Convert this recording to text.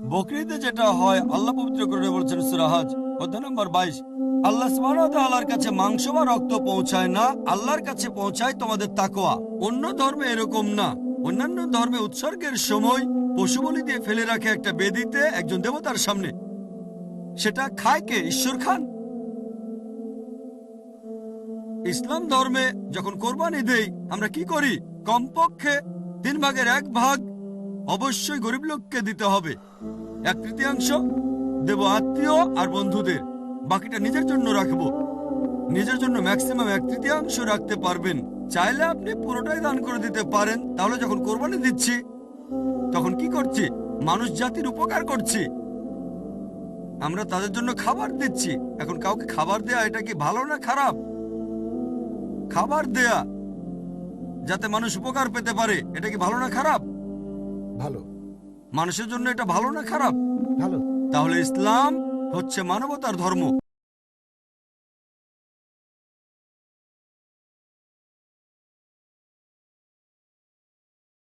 বকরিতে যেটা হয়, আল্লাহ পবিত্র করে বলছেন সুরাহাজ অধ্যায় নম্বর বাইশ। আল্লাহ আল্লাহর কাছে মাংস বা রক্ত পৌঁছায় না, আল্লাহর কাছে পৌঁছায় তোমাদের তাকোয়া অন্য ধর্মে এরকম না। অন্যান্য ধর্মে উৎসর্গের সময় পশু বলি দিয়ে ফেলে রাখে একটা বেদিতে একজন দেবতার সামনে। সেটা খায় কে? ঈশ্বর খান। ইসলাম ধর্মে যখন কোরবানি দেই, আমরা কি করি? কমপক্ষে তিন ভাগের এক ভাগ অবশ্যই গরিব লোককে দিতে হবে। এক তৃতীয়াংশ দেব আত্মীয় আর বন্ধুদের। বাকিটা নিজের জন্য রাখব। নিজের জন্য ম্যাক্সিমাম এক তৃতীয়াংশ রাখতে পারবেন। চাইলে আপনি পুরোটাই দান করে দিতে পারেন। তাহলে যখন কোরবানি দিচ্ছি, তখন কি করছি? মানুষ জাতির উপকার করছি। আমরা তাদের জন্য খাবার দিচ্ছি। এখন কাউকে খাবার দেয়া, এটা কি ভালো না খারাপ? খাবার দেয়া, যাতে মানুষ উপকার পেতে পারে, এটা কি ভালো না খারাপ? ভালো। মানুষের জন্য এটা ভালো না খারাপ? ভালো। তাহলে ইসলাম হচ্ছে মানবতার ধর্ম।